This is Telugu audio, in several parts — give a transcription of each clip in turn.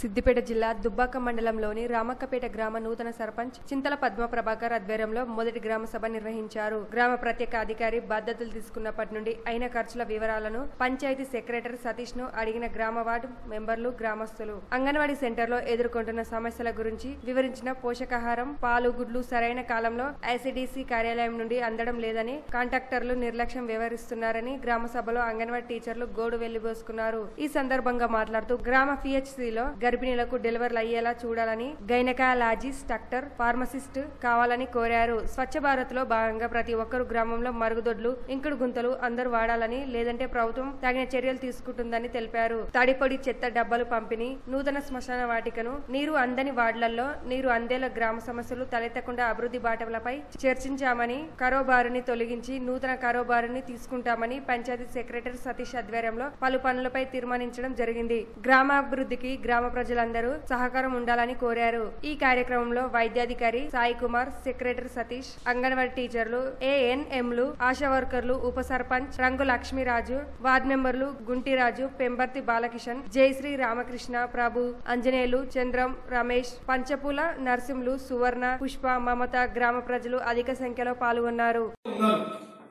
సిద్దిపేట జిల్లా దుబ్బాక మండలంలోని రామక్కపేట గ్రామ నూతన సర్పంచ్ చింతల పద్మ ప్రభాకర్ ఆధ్వర్యంలో మొదటి గ్రామ సభ నిర్వహించారు. గ్రామ ప్రత్యేక అధికారి బాధ్యతలు తీసుకున్నప్పటి నుండి అయిన ఖర్చుల వివరాలను పంచాయతీ సెక్రటరీ సతీష్ను అడిగిన గ్రామ వార్డు మెంబర్లు గ్రామస్తులు. అంగన్వాడీ సెంటర్లో ఎదుర్కొంటున్న సమస్యల గురించి వివరించిన పోషకాహారం పాలు గుడ్లు సరైన కాలంలో ఐసిడిసి కార్యాలయం నుండి అందడం లేదని కాంట్రాక్టర్లు నిర్లక్ష్యం వ్యవహరిస్తున్నారని గ్రామ సభలో అంగన్వాడీ టీచర్లు గోడు వెళ్ళిబోసుకున్నారు ఈ సందర్భంగా మాట్లాడుతూ గ్రామ పిహెచ్సిలో గర్భిణీలకు డెలివరీలు అయ్యేలా చూడాలని గైనకాలజిస్ట్ డాక్టర్ ఫార్మసిస్ట్ కావాలని కోరారు. స్వచ్ఛ భారత్లో భాగంగా ప్రతి ఒక్కరు గ్రామంలో మరుగుదొడ్లు ఇంకుడు గుంతలు అందరూ వాడాలని లేదంటే ప్రభుత్వం తగిన చర్యలు తీసుకుంటుందని తెలిపారు. తడిపొడి చెత్త డబ్బాలు పంపిణీ నూతన శ్మశాన వాటికను నీరు అందని వార్డులలో నీరు అందేలా గ్రామ సమస్యలు తలెత్తకుండా అభివృద్ధి బాటలపై చర్చించామని కరోబారుని తొలగించి నూతన కరోబారుని తీసుకుంటామని పంచాయతీ సెక్రటరీ సతీష్ ఆధ్వర్యంలో పలు పనులపై తీర్మానించడం జరిగింది. గ్రామాభివృద్ధికి గ్రామ ప్రజలందరూ సహకారం ఉండాలని కోరారు. ఈ కార్యక్రమంలో వైద్యాధికారి సాయి కుమార్ సెక్రటరీ సతీష్ అంగన్వాడీ టీచర్లు ఏఎన్ఎంలు ఆశా వర్కర్లు ఉప సర్పంచ్ రంగు లక్ష్మీరాజు వార్డ్ మెంబర్లు గుంటిరాజు పెంబర్తి బాలకిషన్ జయశ్రీ రామకృష్ణ ప్రభు అంజనేయులు చంద్రం రమేష్ పంచపూల నరసింహులు సువర్ణ పుష్ప మమత గ్రామ ప్రజలు అధిక సంఖ్యలో పాల్గొన్నారు.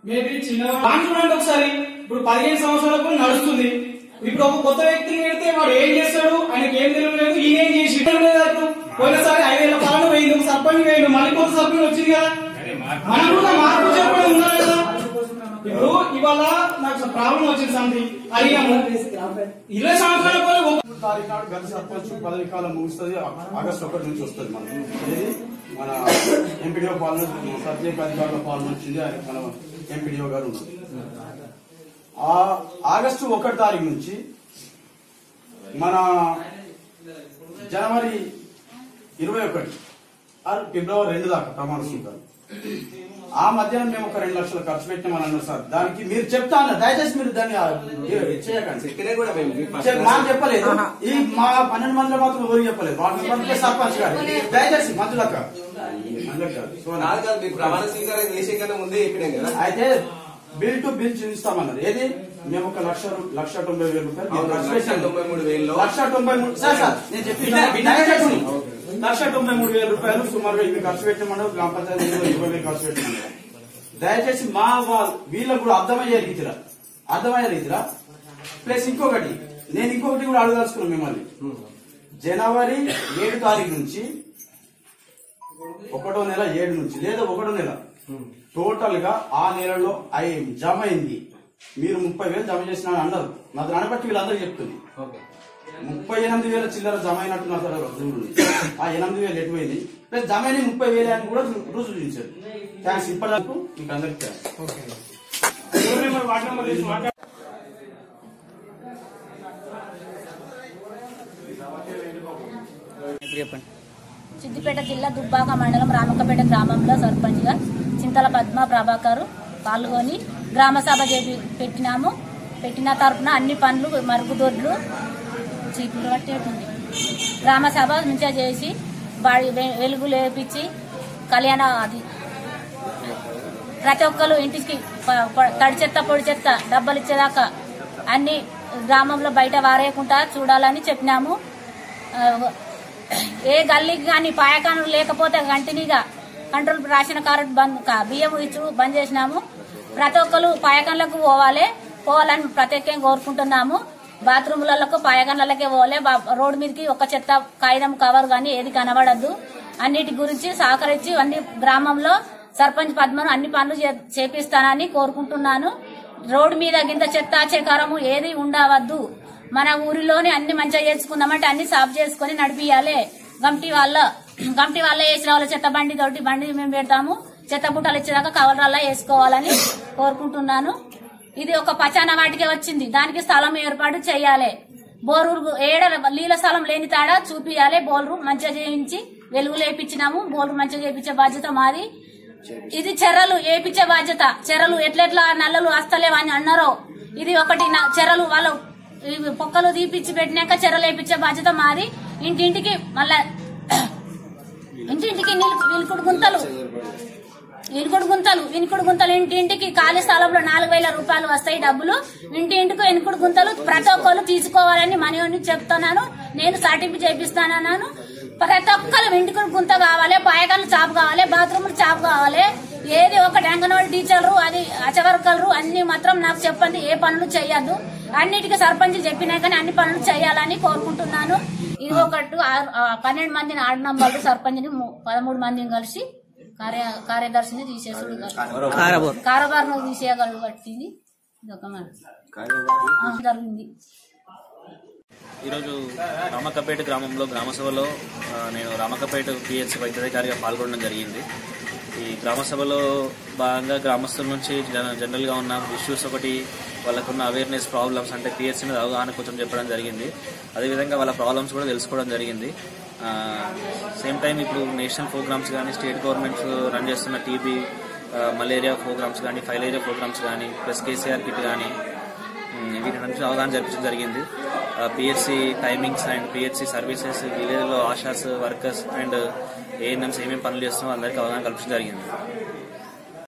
మేబీ చిన్న చూడండి ఒకసారి. ఇప్పుడు పదిహేను సంవత్సరాలకు నడుస్తుంది. ఇప్పుడు ఒక కొత్త వ్యక్తిని పెడితే వాడు ఏం చేస్తాడు? ఆయనకి ఏం తెలియలేదు ఈయన ఏం చేసి? పోయినసారి ఐదేళ్ళ పాలన పోయింది. ఒక సర్పంచ్ పోయింది మళ్ళీ కొత్త సర్పంచ్ వచ్చింది కదా. మనం కూడా మార్పు చెప్పడం ఉండాలి కదా. ఇప్పుడు ఇవాళ నాకు ప్రాబ్లం వచ్చింది సంథింగ్ అడిగాము. ఇరవై సంవత్సరాల మూడు తారీఖు నాడు గత సర్పంచ్ పదవి కాలం ముగుస్తుంది. ఆగస్టు ఒకటి నుంచి వస్తుంది మనకి మన ఎంపీడీఓ పాలన సబ్జెక్ట్ అధికారుల పాలన వచ్చింది. ఆయన మన ఎంపీడీఓ గారు ఉన్నారు. ఆగస్టు ఒకటి తారీఖు నుంచి మన జనవరి ఇరవై ఒకటి ఆరు ఫిబ్రవరి రెండు దాకా ప్రమాణ స్వీకారం. ఆ మధ్యాహ్నం మేము ఒక రెండు లక్షలు ఖర్చు పెట్టినామని అన్నారు సార్. దానికి మీరు చెప్తా అన్నారు దయచేసి మీరు దాన్ని ఆ, చేయకండి. నాకు చెప్పలేదు. ఈ మా పన్నెండు మందిలో మాత్రం ఎవరికి చెప్పలేదు. సర్పంచ్ గారు దయచేసి మంత్రులకు కాదు. మంత్రులకు కాదు. సో నా- కాదు కాదు మీ ప్రమాణ స్వీకారం చేసే కన్నా ముందే చెప్పినాం కదా. అయితే బిల్ టు బిల్ చూపిస్తామన్నారు ఏది? మేము ఒక లక్ష లక్ష తొంభై వేల రూపాయలు లక్ష. తొంభై మూడు సార్ సార్ నేను చెప్పి లక్ష తొంభై మూడు వేల రూపాయలు సుమారుగా ఇవి ఖర్చు పెట్టమన్నారు గ్రామ పంచాయతీ ఇరవై వేలు ఖర్చు పెట్టమన్నారు దయచేసి మా వీళ్ళకు కూడా అర్థమయ్యే రీతిరా అర్థమయ్యే రీతిరా ప్లస్ ఇంకొకటి నేను ఇంకొకటి కూడా అడగాల్సుకున్నాను మిమ్మల్ని. జనవరి ఏడు తారీఖు నుంచి ఒకటో నెల ఏడు నుంచి లేదా ఒకటో నెల టోటల్గా ఆ నెలలో అయి జమ అయింది. మీరు ముప్పై వేలు జమ చేసిన అన్నారు. నా దాన్ని బట్టి వీళ్ళందరూ చెప్తుంది. ఓకే ముప్పై ఎనిమిది వేల చిల్లర జమ అయినట్టు నా సార్ ఆ ఎనిమిది వేలు ఎటుపోయింది ప్లస్ జమ అయిన ముప్పై వేలు అని కూడా రుజువు చూపించారు. థ్యాంక్స్ ఇప్పటివరకు మీకు అందరికి థ్యాంక్స్ సిద్దిపేట జిల్లా దుబ్బాక మండలం రామక్కపేట గ్రామంలో సర్పంచ్గా చింతల పద్మ ప్రభాకర్ పాల్గొని గ్రామ సభ చేపి పెట్టినాము. పెట్టిన తరపున అన్ని పనులు మరుగుదొడ్లు చీపులు పట్టేటుంది గ్రామ సభ మంచిగా చేసి వెలుగు లేపించి కళ్యాణ అది. ప్రతి ఒక్కరు ఇంటికి తడి చెత్త పొడి చెత్త డబ్బలు ఇచ్చేదాకా అన్ని గ్రామంలో బయట వారేయకుండా చూడాలని చెప్పినాము. ఏ గల్లీకి కానీ పాయకాను లేకపోతే గంటినిగా కంట్రోల్ రాసిన కార్డు బంద్ కా- బియ్యం ఇచ్చు బంద్ చేసినాము. ప్రతి ఒక్కరు పాయకాన్లకు పోవాలి. పోవాలని ప్రత్యేకంగా కోరుకుంటున్నాము. బాత్రూములకు పాయకాన్లకే పోలే బా- రోడ్డు మీదకి ఒక చెత్త కాగితం కవర్ కానీ ఏది కనబడద్దు. అన్నిటి గురించి సహకరించి అన్ని గ్రామంలో సర్పంచ్ పద్మను అన్ని పనులు చే- చేపిస్తానని కోరుకుంటున్నాను. రోడ్డు మీద గింత చెత్త చెకారము ఏది ఉండవద్దు. మన ఊరిలోనే అన్ని మంచిగా చేసుకుందామంటే అన్ని సాఫ్ చేసుకుని నడిపియాలి. గంటి వాళ్ళ కమిటీ వాళ్ళ వేసిన వాళ్ళ చెత్త బండి తోటి బండి మేము పెడతాము. చెత్త బుట్టలు ఇచ్చేదాకా కవర్లల్లా వేసుకోవాలని కోరుకుంటున్నాను. ఇది ఒక పచాన వాటికే వచ్చింది. దానికి స్థలం ఏర్పాటు చేయాలి. బోరు ఏడ నీళ్ళ స్థలం లేని తాడ చూపియాలి. బోర్లు మంచిగా చేయించి వెలుగు లేపించినాము బోర్లు మంచిగా చేయించే బాధ్యత మాది. ఇది చెర్రలు ఏపించే బాధ్యత. చెర్రలు ఎట్లెట్లా నల్లలు వస్తలేవు అని అన్నారో. ఇది ఒకటి నా- వాళ్ళు పొక్కలు తీపిచ్చి పెట్టినాక చెరలు వేపించే బాధ్యత మాది. ఇంటింటికి మళ్ళా ఇంటింటికి నీళ్ళు వీలుకుడు గుంతలు. వినుకుడు గుంతలు. వినుకుడు గుంతలు ఇంటింటికి ఖాళీ స్థలంలో నాలుగు వేల రూపాయలు వస్తాయి డబ్బులు. ఇంటి ఇంటికి గుంతలు ప్రతి ఒక్కరు తీసుకోవాలని మనని చెప్తున్నాను. నేను సర్టిఫికేట్ చేపిస్తానన్నాను. ప్రతి ఒక్కరు ఇంటికి గుంత కావాలి పాయకాలు చాపు కావాలి బాత్రూములు చాపు కావాలి. ఏది ఒకటి అంగన్వాడీ టీచర్లు అది అచవర్కర్లు అన్ని మాత్రం నాకు చెప్పండి ఏ పనులు చేయొద్దు అన్నిటికీ సర్పంచ్ చెప్పినా కానీ అన్ని పనులు చేయాలని కోరుకుంటున్నాను. ఇది ఒకటి పన్నెండు మందిని ఆరు నంబర్లు సర్పంచ్ని పదమూడు మందిని కలిసి కార్య కార్యదర్శిని తీసేసుడు కారబార్ను తీసేయగలిగింది ఇది ఒక మాట. ఆ, జరిగింది. ఈరోజు రామక్కపేట గ్రామంలో గ్రామ సభలో ఆ, నేను రామక్కపేట పిహెచ్ వైద్యాధికారిగా పాల్గొనడం జరిగింది. ఈ గ్రామ సభలో భాగంగా గ్రామస్తుల నుంచి జన- జనరల్గా ఉన్న ఇష్యూస్ ఒకటి వాళ్ళకున్న అవేర్నెస్ ప్రాబ్లమ్స్ అంటే పిహెచ్ మీద అవగాహన కొంచెం చెప్పడం జరిగింది. అదేవిధంగా వాళ్ళ ప్రాబ్లమ్స్ కూడా తెలుసుకోవడం జరిగింది. సేమ్ టైం ఇప్పుడు నేషనల్ ప్రోగ్రామ్స్ కానీ స్టేట్ గవర్నమెంట్స్ రన్ చేస్తున్న టీబీ మలేరియా ప్రోగ్రామ్స్ కానీ ఫైలేరియా ప్రోగ్రామ్స్ కానీ ప్లస్ కేసీఆర్ కిట్ కానీ వీటి నుంచి అవగాహన జరిపించడం జరిగింది. PHC timings and PHC services విలేజ్లో ఆశాస్ వర్కర్స్ అండ్ ఏఎన్ఎంస్ ఏమేమి పనులు చేస్తున్నాం అందరికీ అవగాహన కల్పించడం జరిగింది.